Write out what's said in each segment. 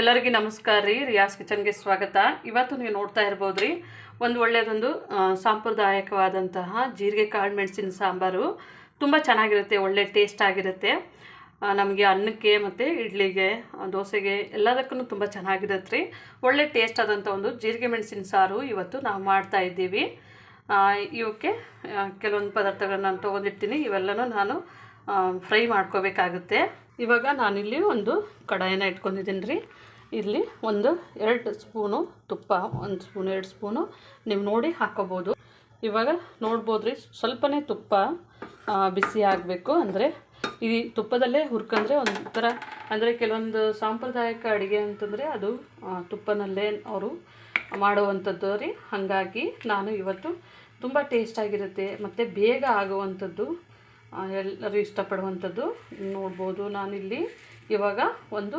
ಎಲ್ಲರಿಗೂ ನಮಸ್ಕಾರ ರೀ. ರಿಯಾಸ್ ಕಿಚನ್ಗೆ ಸ್ವಾಗತ. ಇವತ್ತು ನೀವು ನೋಡ್ತಾ ಇರ್ಬೋದು ರೀ ಒಂದು ಒಳ್ಳೆಯದೊಂದು ಸಾಂಪ್ರದಾಯಕವಾದಂತಹ ಜೀರಿಗೆ ಕಾಳು ಮೆಣಸಿನ ಸಾಂಬಾರು. ತುಂಬ ಚೆನ್ನಾಗಿರುತ್ತೆ, ಒಳ್ಳೆ ಟೇಸ್ಟ್ ಆಗಿರುತ್ತೆ. ನಮಗೆ ಅನ್ನಕ್ಕೆ ಮತ್ತು ಇಡ್ಲಿಗೆ ದೋಸೆಗೆ ಎಲ್ಲದಕ್ಕೂ ತುಂಬ ಚೆನ್ನಾಗಿರುತ್ತೆ ರೀ. ಒಳ್ಳೆ ಟೇಸ್ಟ್ ಆದಂಥ ಒಂದು ಜೀರಿಗೆ ಮೆಣಸಿನ ಸಾರು ಇವತ್ತು ನಾವು ಮಾಡ್ತಾ ಇದ್ದೀವಿ. ಇವಕ್ಕೆ ಕೆಲವೊಂದು ಪದಾರ್ಥಗಳನ್ನ ನಾನು ತೊಗೊಂಡಿರ್ತೀನಿ. ಇವೆಲ್ಲನೂ ನಾನು ಫ್ರೈ ಮಾಡ್ಕೋಬೇಕಾಗುತ್ತೆ. ಇವಾಗ ನಾನಿಲ್ಲಿ ಒಂದು ಕಡಾಯನ ಇಟ್ಕೊಂಡಿದ್ದೀನಿ ರೀ ಇಲ್ಲಿ ಒಂದು ಎರಡು ಸ್ಪೂನು ತುಪ್ಪ, ಒಂದು ಸ್ಪೂನು, ಎರಡು ಸ್ಪೂನು ನೀವು ನೋಡಿ ಹಾಕೋಬೋದು. ಇವಾಗ ನೋಡ್ಬೋದು ರೀ ಸ್ವಲ್ಪನೇ ತುಪ್ಪ ಬಿಸಿ ಆಗಬೇಕು. ಅಂದರೆ ಈ ತುಪ್ಪದಲ್ಲೇ ಹುರ್ಕಂದ್ರೆ ಒಂಥರ, ಅಂದರೆ ಕೆಲವೊಂದು ಸಾಂಪ್ರದಾಯಿಕ ಅಡುಗೆ ಅಂತಂದರೆ ಅದು ತುಪ್ಪನಲ್ಲೇ ಅವರು ಮಾಡುವಂಥದ್ದು ರೀ. ಹಾಗಾಗಿ ನಾನು ಇವತ್ತು ತುಂಬ ಟೇಸ್ಟಾಗಿರುತ್ತೆ ಮತ್ತು ಬೇಗ ಆಗುವಂಥದ್ದು ಎಲ್ಲರೂ ಇಷ್ಟಪಡುವಂಥದ್ದು ನೋಡ್ಬೋದು. ನಾನಿಲ್ಲಿ ಇವಾಗ ಒಂದು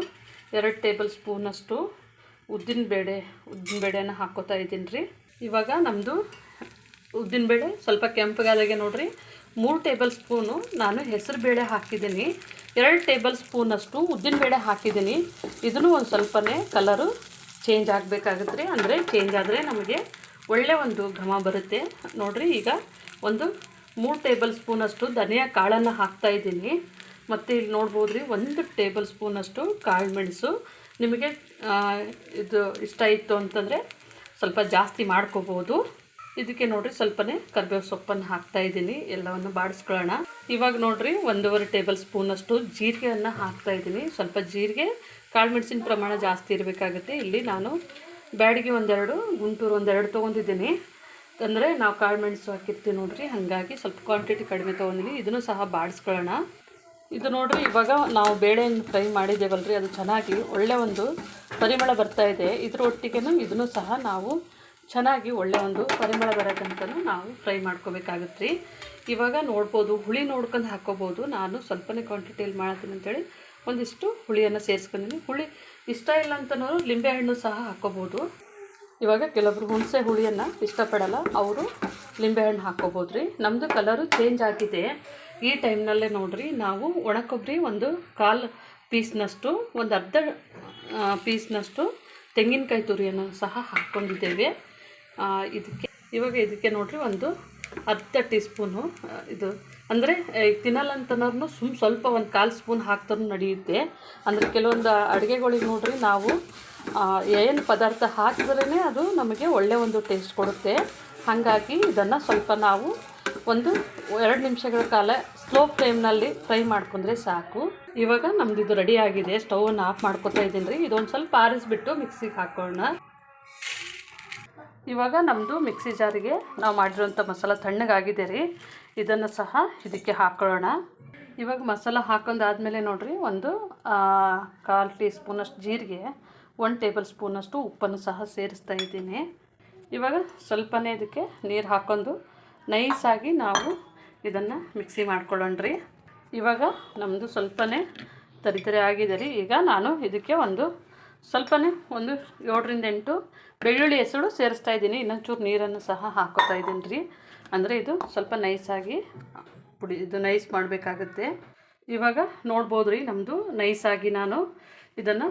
ಎರಡು ಟೇಬಲ್ ಸ್ಪೂನಷ್ಟು ಉದ್ದಿನಬೇಳೆ ಉದ್ದಿನಬೇಳೆನ ಹಾಕೋತಾ ಇದ್ದೀನಿ ರೀ ಇವಾಗ ನಮ್ಮದು ಉದ್ದಿನಬೇಳೆ ಸ್ವಲ್ಪ ಕೆಂಪಗಾದಾಗೆ ನೋಡಿರಿ. ಮೂರು ಟೇಬಲ್ ಸ್ಪೂನು ನಾನು ಹೆಸರು ಬೇಳೆ ಹಾಕಿದ್ದೀನಿ. ಎರಡು ಟೇಬಲ್ ಸ್ಪೂನಷ್ಟು ಉದ್ದಿನಬೇಳೆ ಹಾಕಿದ್ದೀನಿ. ಇದನ್ನು ಒಂದು ಸ್ವಲ್ಪನೇ ಕಲರು ಚೇಂಜ್ ಆಗಬೇಕಾಗುತ್ತೆ ರೀ. ಅಂದರೆ ಚೇಂಜ್ ಆದರೆ ನಮಗೆ ಒಳ್ಳೆ ಒಂದು ಘಮ ಬರುತ್ತೆ. ನೋಡಿರಿ ಈಗ ಒಂದು ಮೂರು ಟೇಬಲ್ ಸ್ಪೂನಷ್ಟು ಧನಿಯಾ ಕಾಳನ್ನು ಹಾಕ್ತಾ ಇದ್ದೀನಿ. ಮತ್ತು ಇಲ್ಲಿ ನೋಡ್ಬೋದು ರೀ ಒಂದು ಟೇಬಲ್ ಸ್ಪೂನಷ್ಟು ಕಾಳು ಮೆಣಸು. ನಿಮಗೆ ಇದು ಇಷ್ಟ ಇತ್ತು ಅಂತಂದರೆ ಸ್ವಲ್ಪ ಜಾಸ್ತಿ ಮಾಡ್ಕೋಬೋದು. ಇದಕ್ಕೆ ನೋಡಿರಿ, ಸ್ವಲ್ಪನೇ ಕರ್ಬೇವು ಸೊಪ್ಪನ್ನು ಹಾಕ್ತಾ ಇದ್ದೀನಿ. ಎಲ್ಲವನ್ನು ಬಾಡಿಸ್ಕೊಳ್ಳೋಣ. ಇವಾಗ ನೋಡಿರಿ, ಒಂದೂವರೆ ಟೇಬಲ್ ಸ್ಪೂನಷ್ಟು ಜೀರಿಗೆಯನ್ನು ಹಾಕ್ತಾ ಇದ್ದೀನಿ. ಸ್ವಲ್ಪ ಜೀರಿಗೆ, ಕಾಳು ಮೆಣಸಿನ ಪ್ರಮಾಣ ಜಾಸ್ತಿ ಇರಬೇಕಾಗುತ್ತೆ. ಇಲ್ಲಿ ನಾನು ಬ್ಯಾಡಿಗೆ ಒಂದೆರಡು, ಗುಂಟೂರು ಒಂದೆರಡು ತೊಗೊಂಡಿದ್ದೀನಿ. ಅಂದರೆ ನಾವು ಕಾಳು ಮೆಣಸು ಹಾಕಿರ್ತೀವಿ ನೋಡ್ರಿ, ಹಾಗಾಗಿ ಸ್ವಲ್ಪ ಕ್ವಾಂಟಿಟಿ ಕಡಿಮೆ ತೊಗೊಂಡಿನಿ. ಇದನ್ನು ಸಹ ಬಾಡಿಸ್ಕೊಳ್ಳೋಣ. ಇದು ನೋಡ್ರಿ, ಇವಾಗ ನಾವು ಬೇಳೆಯನ್ನು ಫ್ರೈ ಮಾಡಿದ್ದೇವಲ್ರಿ, ಅದು ಚೆನ್ನಾಗಿ ಒಳ್ಳೆ ಒಂದು ಪರಿಮಳ ಬರ್ತಾ ಇದೆ. ಇದ್ರ ಒಟ್ಟಿಗೆ ಇದನ್ನು ಸಹ ನಾವು ಚೆನ್ನಾಗಿ ಒಳ್ಳೆ ಒಂದು ಪರಿಮಳ ಬರೋ ನಾವು ಫ್ರೈ ಮಾಡ್ಕೋಬೇಕಾಗುತ್ತೆ ರೀ ಇವಾಗ ನೋಡ್ಬೋದು, ಹುಳಿ ನೋಡ್ಕೊಂಡು ಹಾಕ್ಕೋಬೋದು ನಾನು ಸ್ವಲ್ಪನೇ ಕ್ವಾಂಟಿಟಿಯಲ್ಲಿ ಮಾಡ್ತೀನಿ ಅಂತೇಳಿ ಒಂದಿಷ್ಟು ಹುಳಿಯನ್ನು ಸೇರಿಸ್ಕೊಂಡಿದ್ದೀನಿ ಹುಳಿ ಇಷ್ಟ ಇಲ್ಲ ಅಂತನೋರು ಲಿಂಬೆಹಣ್ಣು ಸಹ ಹಾಕ್ಕೋಬೋದು ಇವಾಗ ಕೆಲವರು ಹುಣಸೆ ಹುಳಿಯನ್ನು ಇಷ್ಟಪಡಲ್ಲ. ಅವರು ಲಿಂಬೆಹಣ್ಣು ಹಾಕ್ಕೋಬೋದು ರೀ ನಮ್ಮದು ಕಲರು ಚೇಂಜ್ ಆಗಿದೆ. ಈ ಟೈಮ್ನಲ್ಲೇ ನೋಡಿರಿ, ನಾವು ಒಣಕೊಬ್ಬರಿ ಒಂದು ಕಾಲು ಪೀಸ್ನಷ್ಟು ಒಂದು ಅರ್ಧ ಪೀಸ್ನಷ್ಟು ತೆಂಗಿನಕಾಯಿ ತುರಿಯನ್ನು ಸಹ ಹಾಕ್ಕೊಂಡಿದ್ದೇವೆ ಇದಕ್ಕೆ, ಇವಾಗ ಇದಕ್ಕೆ ನೋಡಿರಿ ಒಂದು ಅರ್ಧ ಟೀ ಸ್ಪೂನು ಇದು ಅಂದರೆ ತಿನ್ನಲ್ಲ ಅಂತನೋರ್ನು ಸುಮ್ ಸ್ವಲ್ಪ ಒಂದು ಕಾಲು ಸ್ಪೂನ್ ಹಾಕ್ತಾರು ನಡೆಯುತ್ತೆ. ಅಂದರೆ ಕೆಲವೊಂದು ಅಡುಗೆಗಳಿಗೆ ನೋಡ್ರಿ, ನಾವು ಏನು ಪದಾರ್ಥ ಹಾಕಿದ್ರೇ ಅದು ನಮಗೆ ಒಳ್ಳೆಯ ಒಂದು ಟೇಸ್ಟ್ ಕೊಡುತ್ತೆ. ಹಾಗಾಗಿ ಇದನ್ನು ಸ್ವಲ್ಪ ನಾವು ಒಂದು ಎರಡು ನಿಮಿಷಗಳ ಕಾಲ ಸ್ಲೋ ಫ್ಲೇಮ್ನಲ್ಲಿ ಫ್ರೈ ಮಾಡ್ಕೊಂಡ್ರೆ ಸಾಕು. ಇವಾಗ ನಮ್ದು ಇದು ರೆಡಿ ಆಗಿದೆ. ಸ್ಟೌವನ್ನು ಆಫ್ ಮಾಡ್ಕೊತಾ ಇದ್ದೀನಿ ರೀ. ಇದೊಂದು ಸ್ವಲ್ಪ ಆರಿಸ್ಬಿಟ್ಟು ಮಿಕ್ಸಿಗೆ ಹಾಕೋಣ ಇವಾಗ ನಮ್ಮದು ಮಿಕ್ಸಿ ಜಾರಿಗೆ ನಾವು ಮಾಡಿರೋಂಥ ಮಸಾಲ ತಣ್ಣಗಾಗಿದೆ ರೀ. ಇದನ್ನು ಸಹ ಇದಕ್ಕೆ ಹಾಕೊಳ್ಳೋಣ. ಇವಾಗ ಮಸಾಲ ಹಾಕೊಂಡಾದ್ಮೇಲೆ ನೋಡಿರಿ, ಒಂದು ಕಾಲು ಟೀ ಸ್ಪೂನಷ್ಟು ಜೀರಿಗೆ, ಒನ್ ಟೇಬಲ್ ಸ್ಪೂನಷ್ಟು ಉಪ್ಪನ್ನು ಸಹ ಸೇರಿಸ್ತಾ ಇದ್ದೀನಿ. ಇವಾಗ ಸ್ವಲ್ಪನೇ ಇದಕ್ಕೆ ನೀರು ಹಾಕ್ಕೊಂಡು ನೈಸಾಗಿ ನಾವು ಇದನ್ನು ಮಿಕ್ಸಿ ಮಾಡ್ಕೊಳ್ಳೋಣ ರೀ. ಇವಾಗ ನಮ್ಮದು ಸ್ವಲ್ಪನೇ ತರಿತರಿ ಆಗಿದೆ ರೀ. ಈಗ ನಾನು ಇದಕ್ಕೆ ಒಂದು ಸ್ವಲ್ಪನೇ ಒಂದು ಏಳರಿಂದ ಎಂಟು ಬೆಳ್ಳುಳ್ಳಿ ಹೆಸರು ಸೇರಿಸ್ತಾ ಇದ್ದೀನಿ. ಇನ್ನೊಂಚೂರು ನೀರನ್ನು ಸಹ ಹಾಕೋತಾ ಇದ್ದೀನಿ ರೀ. ಅಂದರೆ ಇದು ಸ್ವಲ್ಪ ನೈಸಾಗಿ ಪುಡಿ ಇದು ನೈಸ್ ಮಾಡಬೇಕಾಗುತ್ತೆ. ಇವಾಗ ನೋಡ್ಬೋದು ರೀ ನಮ್ಮದು ನೈಸಾಗಿ ನಾನು ಇದನ್ನು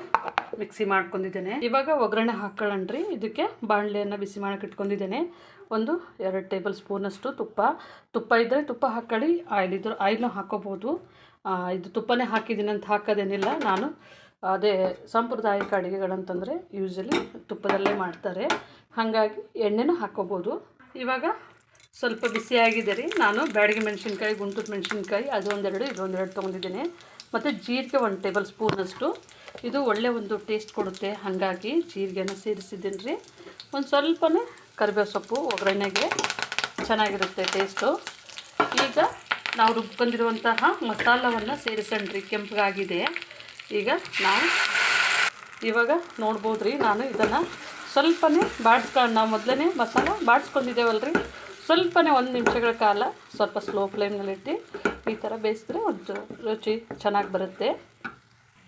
ಮಿಕ್ಸಿ ಮಾಡ್ಕೊಂಡಿದ್ದೇನೆ. ಇವಾಗ ಒಗ್ಗರಣೆ ಹಾಕ್ಕೊಳ್ಳೋಣ ರೀ. ಇದಕ್ಕೆ ಬಾಣಲೆಯನ್ನು ಬಿಸಿ ಮಾಡಕ್ಕೆ ಇಟ್ಕೊಂಡಿದ್ದೇನೆ. ಒಂದು ಎರಡು ಟೇಬಲ್ ಸ್ಪೂನಷ್ಟು ತುಪ್ಪ. ತುಪ್ಪ ಇದ್ದರೆ ತುಪ್ಪ ಹಾಕ್ಕೊಳ್ಳಿ ಆಯಿಲ್ ಇದ್ದರೆ ಆಯಿಲ್ನೂ ಹಾಕೋಬೋದು. ಇದು ತುಪ್ಪನೇ ಹಾಕಿದ್ದೀನಿ ಅಂತ ಹಾಕೋದೇನಿಲ್ಲ. ನಾನು ಅದೇ ಸಾಂಪ್ರದಾಯಿಕ ಅಡುಗೆಗಳಂತಂದರೆ ಯೂಶಲಿ ತುಪ್ಪದಲ್ಲೇ ಮಾಡ್ತಾರೆ. ಹಾಗಾಗಿ ಎಣ್ಣೆನೂ ಹಾಕ್ಕೋಬೋದು. ಇವಾಗ ಸ್ವಲ್ಪ ಬಿಸಿಯಾಗಿದೆ ರೀ. ನಾನು ಬ್ಯಾಡಿಗೆ ಮೆಣಸಿನ್ಕಾಯಿ, ಗುಂಟೂರು ಮೆಣಸಿನ್ಕಾಯಿ, ಅದು ಒಂದೆರಡು, ಇದು ಒಂದೆರಡು ತೊಗೊಂಡಿದ್ದೀನಿ. ಮತ್ತು ಜೀರಿಗೆ ಒಂದು ಟೇಬಲ್ ಸ್ಪೂನಷ್ಟು. ಇದು ಒಳ್ಳೆ ಒಂದು ಟೇಸ್ಟ್ ಕೊಡುತ್ತೆ. ಹಾಗಾಗಿ ಜೀರಿಗೆನ ಸೇರಿಸಿದ್ದೀನಿ ರೀ. ಒಂದು ಸ್ವಲ್ಪನೇ ಕರಿಬೇವು ಸೊಪ್ಪು ಒಗ್ಗರಣೆಗೆ ಚೆನ್ನಾಗಿರುತ್ತೆ ಟೇಸ್ಟು ಈಗ ನಾವು ರುಬ್ಕೊಂಡಿರುವಂತಹ ಮಸಾಲವನ್ನು ಸೇರಿಸಣ್ರಿ ಕೆಂಪಗಾಗಿದೆ. ಈಗ ನಾವು ಇವಾಗ ನೋಡ್ಬೋದು ರೀ ನಾನು ಇದನ್ನು ಸ್ವಲ್ಪನೇ ಬಾಡಿಸ್ಕೊಂಡು ನಾವು ಮೊದಲೇ ಮಸಾಲ ರೀ ಸ್ವಲ್ಪನೇ ಒಂದು ನಿಮಿಷಗಳ ಕಾಲ ಸ್ವಲ್ಪ ಸ್ಲೋ ಫ್ಲೇಮ್ನಲ್ಲಿಟ್ಟು ಈ ಥರ ಬೇಯಿಸಿದ್ರೆ ಒಂದು ರುಚಿ ಚೆನ್ನಾಗಿ ಬರುತ್ತೆ.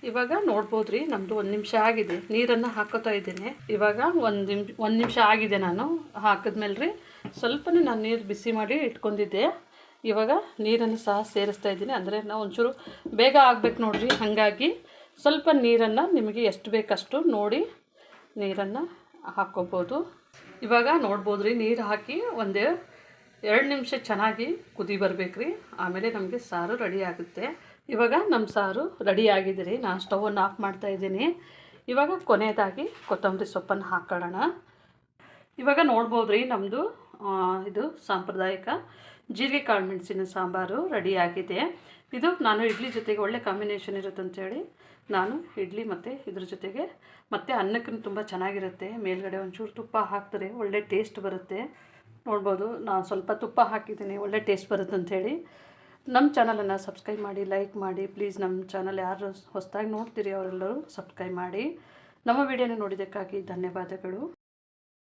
ಇವಾಗ ನೋಡ್ಬೋದು ರೀ ನಮ್ಮದು ಒಂದು ನಿಮಿಷ ಆಗಿದೆ. ನೀರನ್ನು ಹಾಕೋತಾ ಇದ್ದೀನಿ. ಇವಾಗ ಒಂದು ನಿಮ್, ಒಂದು ನಿಮಿಷ ಆಗಿದೆ ನಾನು ಹಾಕಿದ್ಮೇಲೆ ರೀ ಸ್ವಲ್ಪನೇ ನಾನು ನೀರು ಬಿಸಿ ಮಾಡಿ ಇಟ್ಕೊಂಡಿದ್ದೆ. ಇವಾಗ ನೀರನ್ನು ಸಹ ಸೇರಿಸ್ತಾ ಇದ್ದೀನಿ. ಅಂದರೆ ನಾವು ಒಂಚೂರು ಬೇಗ ಆಗಬೇಕು ನೋಡ್ರಿ. ಹಾಗಾಗಿ ಸ್ವಲ್ಪ ನೀರನ್ನು ನಿಮಗೆ ಎಷ್ಟು ಬೇಕಷ್ಟು ನೋಡಿ ನೀರನ್ನು ಹಾಕ್ಕೋಬೋದು. ಇವಾಗ ನೋಡ್ಬೋದು ರೀ ನೀರು ಹಾಕಿ ಒಂದು ಎರಡು ನಿಮಿಷ ಚೆನ್ನಾಗಿ ಕುದಿ ಬರ್ಬೇಕು ಆಮೇಲೆ ನಮಗೆ ಸಾರು ರೆಡಿ ಆಗುತ್ತೆ. ಇವಾಗ ನಮ್ಮ ಸಾರು ರೆಡಿ ಆಗಿದೆ ರೀ ನಾನು ಸ್ಟವನ್ನು ಆಫ್ ಮಾಡ್ತಾ ಇದ್ದೀನಿ. ಇವಾಗ ಕೊನೆಯದಾಗಿ ಕೊತ್ತಂಬರಿ ಸೊಪ್ಪನ್ನು ಹಾಕೊಳ್ಳೋಣ. ಇವಾಗ ನೋಡ್ಬೋದು ರೀ ನಮ್ಮದು ಇದು ಸಾಂಪ್ರದಾಯಿಕ ಜೀರಿಗೆ ಕಾಳು ಮೆಣಸಿನ ಸಾಂಬಾರು ರೆಡಿ ಆಗಿದೆ. ಇದು ನಾನು ಇಡ್ಲಿ ಜೊತೆಗೆ ಒಳ್ಳೆ ಕಾಂಬಿನೇಷನ್ ಇರುತ್ತೆ ಅಂತೇಳಿ ನಾನು ಇಡ್ಲಿ ಮತ್ತು ಇದ್ರ ಜೊತೆಗೆ ಮತ್ತು ಅನ್ನಕ್ಕೂ ತುಂಬ ಚೆನ್ನಾಗಿರುತ್ತೆ. ಮೇಲ್ಗಡೆ ಒಂಚೂರು ತುಪ್ಪ ಹಾಕ್ತಾರೆ ಒಳ್ಳೆ ಟೇಸ್ಟ್ ಬರುತ್ತೆ. ನೋಡ್ಬೋದು, ನಾನು ಸ್ವಲ್ಪ ತುಪ್ಪ ಹಾಕಿದ್ದೀನಿ, ಒಳ್ಳೆ ಟೇಸ್ಟ್ ಬರುತ್ತೆ ಅಂಥೇಳಿ ನಮ್ಮ ಚಾನಲನ್ನು ಸಬ್ಸ್ಕ್ರೈಬ್ ಮಾಡಿ ಲೈಕ್ ಮಾಡಿ ಪ್ಲೀಸ್ ನಮ್ಮ ಚಾನಲ್ ಯಾರು ಹೊಸದಾಗಿ ನೋಡ್ತೀರಿ ಅವರೆಲ್ಲರೂ ಸಬ್ಸ್ಕ್ರೈಬ್ ಮಾಡಿ. ನಮ್ಮ ವಿಡಿಯೋನ ನೋಡಿದ್ದಕ್ಕಾಗಿ ಧನ್ಯವಾದಗಳು.